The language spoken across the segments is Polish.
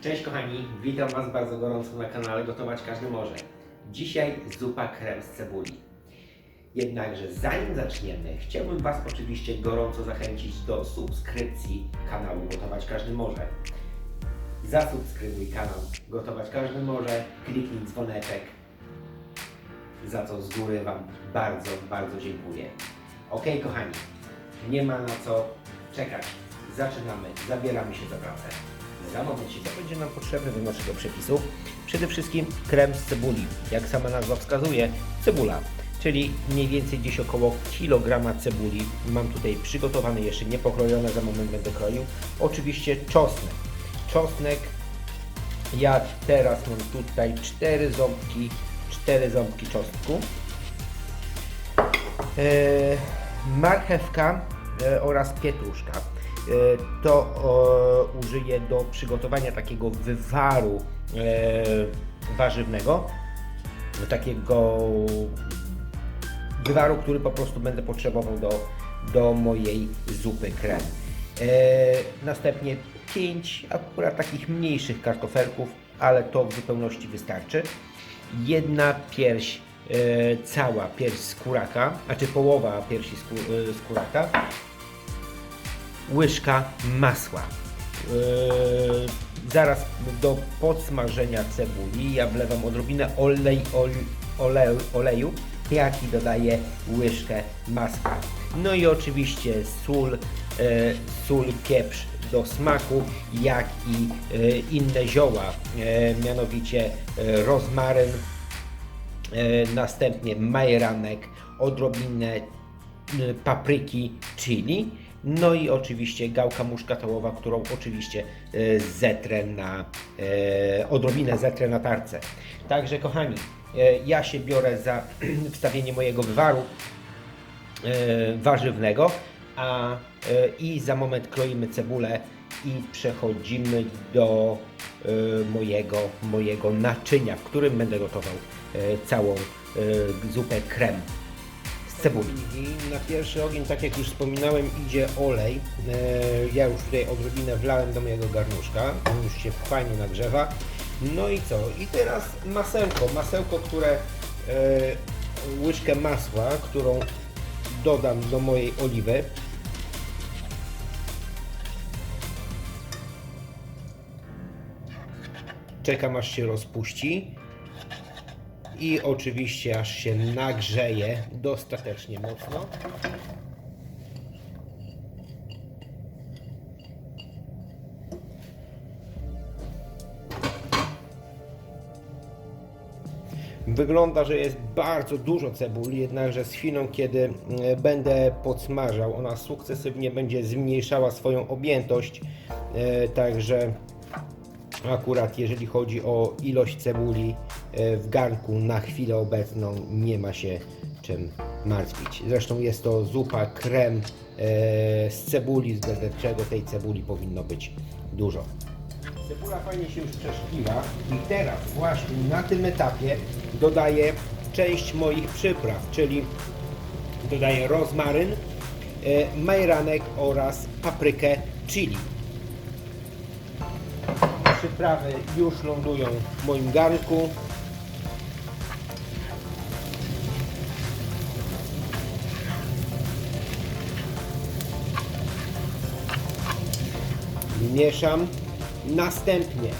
Cześć kochani, witam Was bardzo gorąco na kanale Gotować Każdy Może. Dzisiaj zupa krem z cebuli. Jednakże zanim zaczniemy, chciałbym Was oczywiście gorąco zachęcić do subskrypcji kanału Gotować Każdy Może. Zasubskrybuj kanał Gotować Każdy Może, kliknij dzwoneczek, za co z góry Wam bardzo, bardzo dziękuję. Ok kochani, nie ma na co czekać. Zaczynamy, zabieramy się za pracę. Co będzie nam potrzebne do naszego przepisu? Przede wszystkim krem z cebuli. Jak sama nazwa wskazuje, cebula. Czyli mniej więcej gdzieś około kilograma cebuli. Mam tutaj przygotowany, jeszcze nie pokrojone, za moment będę kroił. Oczywiście czosnek. Czosnek, ja teraz mam tutaj cztery ząbki, cztery ząbki czosnku. E, marchewka e, oraz pietruszka. E, To użyję do przygotowania takiego wywaru e, warzywnego, takiego wywaru, który po prostu będę potrzebował do, do mojej zupy krem. E, następnie 5 akurat takich mniejszych kartofelków, ale to w zupełności wystarczy. Jedna pierś cała pierś skóraka, znaczy połowa piersi skó, skóraka, łyżka masła. E, zaraz do podsmażenia cebuli ja wlewam odrobinę olej, ol, oleju, oleju, jak i dodaję łyżkę masła. No i oczywiście sól, e, sól, pieprz do smaku, jak i e, inne zioła, e, mianowicie e, rozmaryn, E, następnie majeranek, odrobinę e, papryki chili, no i oczywiście gałka muszkatołowa, którą oczywiście e, zetrę na, e, odrobinę zetrę na tarce. Także kochani, e, ja się biorę za wstawienie mojego wywaru warzywnego, a i za moment kroimy cebulę i przechodzimy do mojego, mojego naczynia, w którym będę gotował całą zupę krem cebuli. I na pierwszy ogień, tak jak już wspominałem, idzie olej. E, Ja już tutaj odrobinę wlałem do mojego garnuszka, on już się fajnie nagrzewa. No i co? I teraz masełko, masełko, które e, łyżkę masła, którą dodam do mojej oliwy. Czekam aż się rozpuści i oczywiście aż się nagrzeje dostatecznie mocno. Wygląda, że jest bardzo dużo cebuli, jednakże z chwilą, kiedy e, będę podsmażał, ona sukcesywnie będzie zmniejszała swoją objętość, e, także akurat jeżeli chodzi o ilość cebuli w garnku na chwilę obecną nie ma się czym martwić. Zresztą jest to zupa krem e, z cebuli, względem czego tej cebuli powinno być dużo. Cebula fajnie się już przeszkliła i teraz właśnie na tym etapie dodaję część moich przypraw, czyli dodaję rozmaryn, e, majeranek oraz paprykę chili. Przyprawy już lądują w moim garnku. Mieszam. Następnie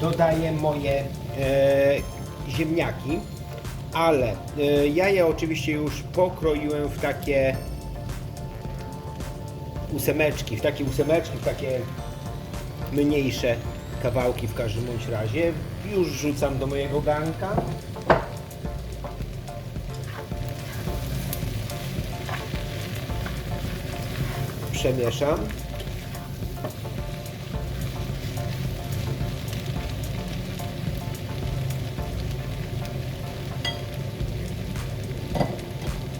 dodaję moje e, ziemniaki, ale e, ja je oczywiście już pokroiłem w takie ósemeczki, w takie ósemeczki, w takie mniejsze kawałki w każdym bądź razie. Już rzucam do mojego garnka. Przemieszam.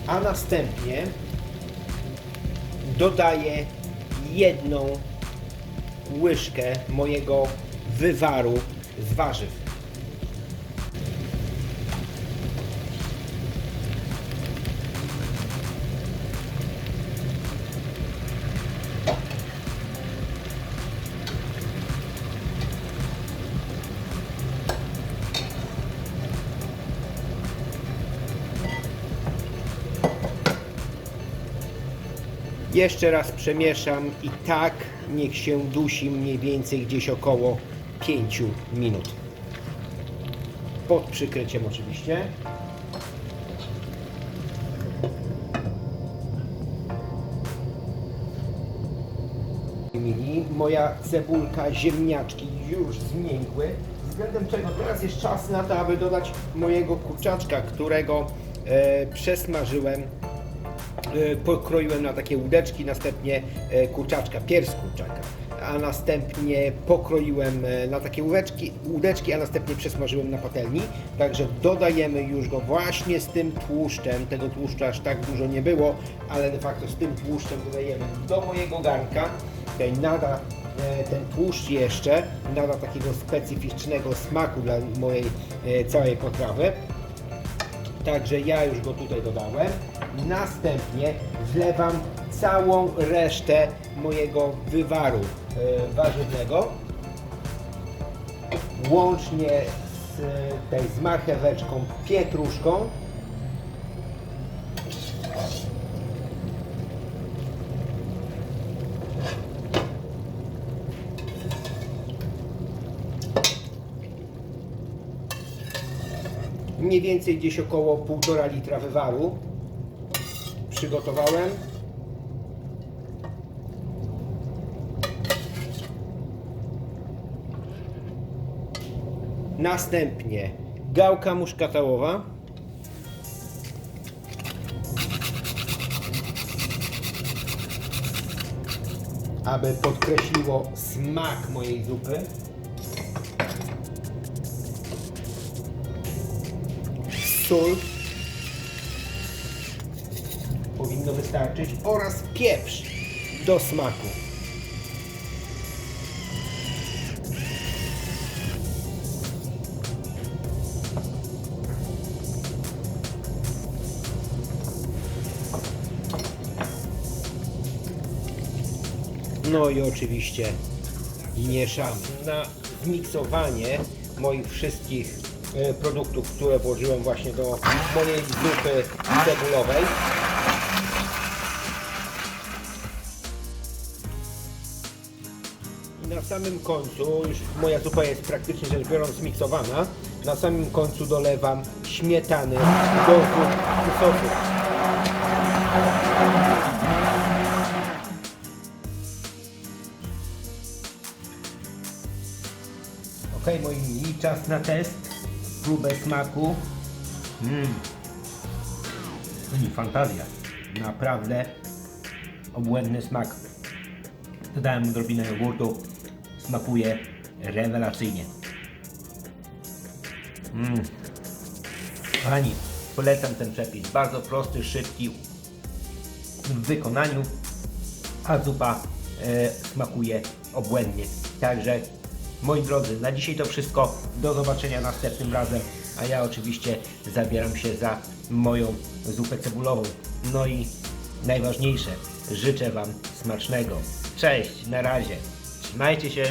A następnie dodaję jedną łyżkę mojego wywaru z warzyw. Jeszcze raz przemieszam i tak niech się dusi mniej więcej gdzieś około 5 minut. Pod przykryciem oczywiście. Moja cebulka, ziemniaczki już zmiękły, względem czego teraz jest czas na to, aby dodać mojego kurczaczka, którego e, przesmażyłem pokroiłem na takie łódeczki, następnie e, kurczaczka, pierś kurczaka, a następnie pokroiłem e, na takie łódeczki, łódeczki, a następnie przesmażyłem na patelni. Także dodajemy już go właśnie z tym tłuszczem. Tego tłuszczu aż tak dużo nie było, ale de facto z tym tłuszczem dodajemy do mojego garnka. Tutaj nada e, ten tłuszcz jeszcze, nada takiego specyficznego smaku dla mojej e, całej potrawy. Także ja już go tutaj dodałem. Następnie wlewam całą resztę mojego wywaru e, warzywnego. Łącznie z e, tej z marcheweczką, pietruszką. Mniej więcej gdzieś około 1,5 litra wywaru przygotowałem. Następnie gałka muszkatałowa. Aby podkreśliło smak mojej zupy. Sól powinno wystarczyć oraz pieprz do smaku. No i oczywiście mieszamy. Na zmiksowanie moich wszystkich produktów, które włożyłem właśnie do mojej zupy cebulowej. Na samym końcu, już moja zupa jest praktycznie rzecz biorąc zmiksowana, na samym końcu dolewam śmietany do sosu. Ok, moi mili, czas na test, próbę smaku. Mmm. Fantazja. Naprawdę obłędny smak. Dodałem odrobinę jogurtu. Smakuje rewelacyjnie. Mmm. Kochani, polecam ten przepis. Bardzo prosty, szybki w wykonaniu, a zupa e, smakuje obłędnie. Także moi drodzy, na dzisiaj to wszystko. Do zobaczenia następnym razem. A ja oczywiście zabieram się za moją zupę cebulową. No i najważniejsze, życzę Wam smacznego. Cześć, na razie. Trzymajcie się.